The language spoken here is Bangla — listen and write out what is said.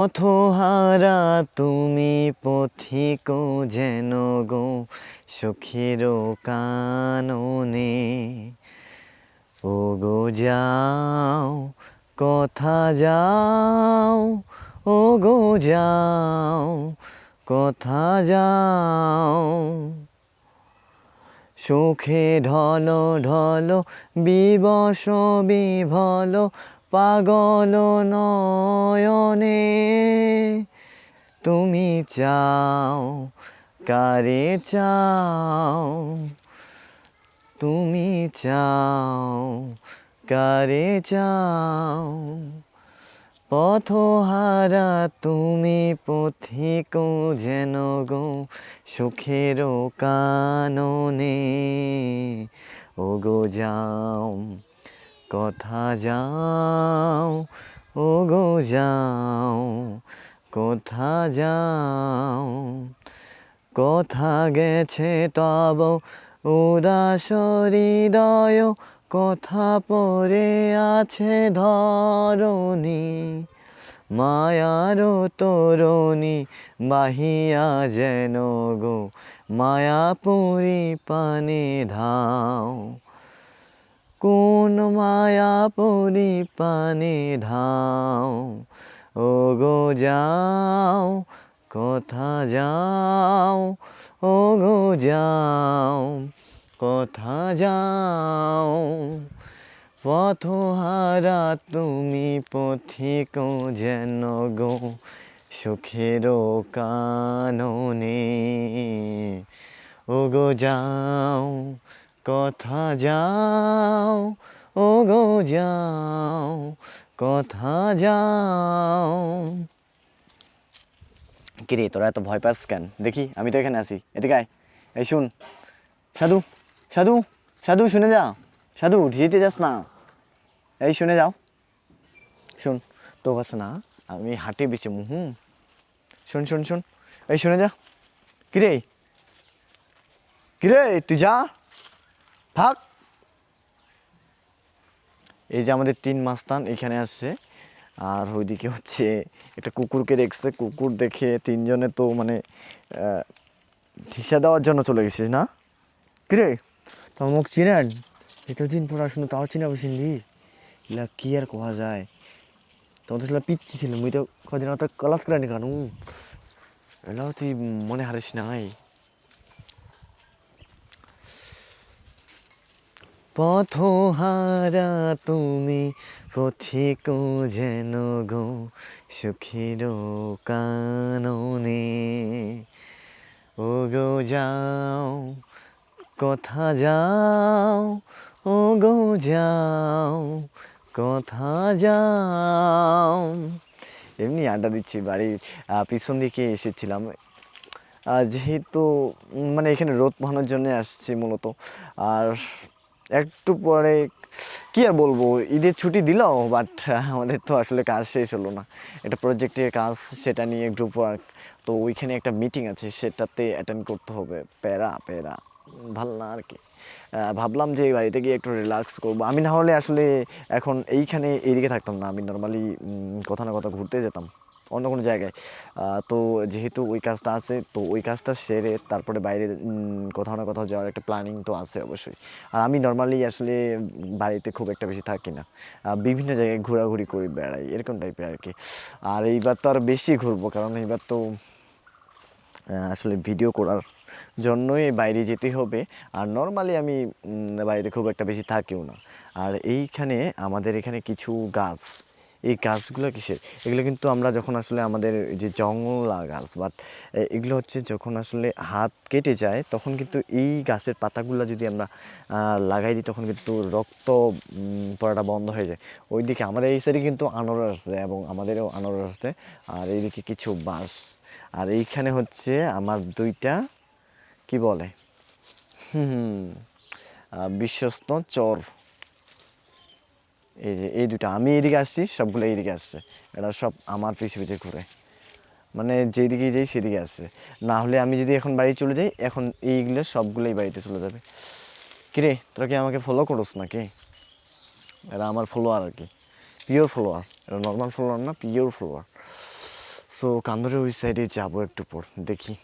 পথহারা তুমি পথিক যেন গো সুখের কাননে। ও গো যাও, কথা যাও ও গো যাও, কথা যাও। সুখে ঢল ঢল, বিবশ বিভল পাগল নয়নে, তুমি চাও, কারে চাও? তুমি চাও, কারে চাও? পথহারা তুমি পথিক যেন গো সুখের কাননে ও গো যাও। কথা যাও ও গো যাও, কথা যাও। কথা গেছে তব উদাস হৃদয়, কথা পড়ে আছে ধরণী। মায়ার তরণী, বাহিয়া যেন গো মায়াপুরি পানে ধাও। কোন মায়াপুরি পানে ধাও ও গো যাও, কথা যাও ও গো যাও, কথা যাও। পথহারা তুমি পথিক যেন গো, সুখের কাননে। ও গো যাও কথা যাও ও গো যাও, কথা যাও। কিরে, তোরা এত ভয় পাস কেন? দেখি, আমি তো এখানে আছি। এদিকে আয়। এই শুন, সাধু সাধু সাধু, শুনে যা। সাধু যেতে যাস না। এই শুনে যাও। শুন তো কাছে না, আমি হাঁটে বেছে হুম। শুন শুন শুন। এই শুনে যা। কিরে? কিরে, তুই যা। ভাগ এই যে আমাদের তিন মাস্তান এখানে আসছে। আর ওইদিকে হচ্ছে একটা কুকুরকে দেখছে। কুকুর দেখে তিনজনে তো মানে ঠিসা দেওয়ার জন্য চলে গেছিস না? কিরে? তো চিনেন? এতদিন পড়াশুনো তাও চিনা বসিনি এলা কি আর কোয়া যায়? তোমার তো সেটা পিচ্ছি ছিল মুই তো কদিন অত কলাত করে নি কানু। এলাও তুই মনে হারিস নাই। পথহারা তুমি পথিক যেন গো সুখের কাননে। ও গো যাও, কথা যাও ও গো যাও, কথা যাও। এমনি আড্ডা দিচ্ছি বাড়ির পিছন দিকে এসেছিলাম। যেহেতু মানে এখানে রোদ পোহানোর জন্য আসছি মূলত। আর একটু পরে কি আর বলব, ঈদের ছুটি দিল বাট আমাদের তো আসলে কাজ শেষ হলো না। একটা প্রজেক্টের কাজ সেটা নিয়ে গ্রুপ ওয়ার্ক তো ওইখানে একটা মিটিং আছে, সেটাতে অ্যাটেন্ড করতে হবে। প্যারা প্যারা, ভালো না আর কি। ভাবলাম যে এই বাড়িতে গিয়ে একটু রিল্যাক্স করব। আমি না হলে আসলে এখন এইখানে এইদিকে থাকতাম না, আমি নর্মালি কোথাও না কোথাও ঘুরতে যেতাম। অন্য কোনো জায়গায়। তো যেহেতু ওই কাজটা আছে, তো ওই কাজটা সেরে তারপরে বাইরে কোথাও না কোথাও যাওয়ার একটা প্ল্যানিং তো আছে অবশ্যই। আর আমি নর্মালি আসলে বাড়িতে খুব একটা বেশি থাকি না। বিভিন্ন জায়গায় ঘোরাঘুরি করি, বেড়াই, এরকম টাইপের আর কি আর এইবার তো আর বেশি ঘুরবো, কারণ এইবার তো আসলে ভিডিও করার জন্যই বাইরে যেতে হবে। আর নর্মালি আমি বাইরে খুব একটা বেশি থাকিও না। আর এইখানে আমাদের এখানে কিছু গাছ এই গাছগুলো কিসের? এগুলো কিন্তু আমরা যখন আসলে আমাদের যে জঙ্গলা গাছ বাট এগুলো হচ্ছে যখন আসলে হাত কেটে যায়, তখন কিন্তু এই গাছের পাতাগুলো যদি আমরা লাগাই দিই, তখন কিন্তু রক্ত পড়াটা বন্ধ হয়ে যায়। ওইদিকে আমাদের এই সাইডে কিন্তু আনারস আছে এবং আমাদেরও আনারস আছে। আর এইদিকে কিছু বাঁশ। আর এইখানে হচ্ছে আমার দুইটা, কি বলে? হুম বিশ্বস্ত চর। এই যে, এই দুটো। আমি এদিকে আসছি, সবগুলো এইদিকে আসছে। এরা সব আমার পিছু পিছু ঘুরে। মানে যেদিকে যাই সেদিকে আসছে। না হলে আমি যদি এখন বাড়ি চলে যাই, এখন এইগুলো সবগুলোই বাড়িতে চলে যাবে। কিরে, তোরা কি আমাকে ফলো করোস নাকি? এরা আমার ফলোয়ার আর কি। পিওর ফলোয়ার এরা নর্মাল ফলোয়ার না পিওর ফলোয়ার সো কান্দরের ওই সাইডে যাব একটু পর, দেখি।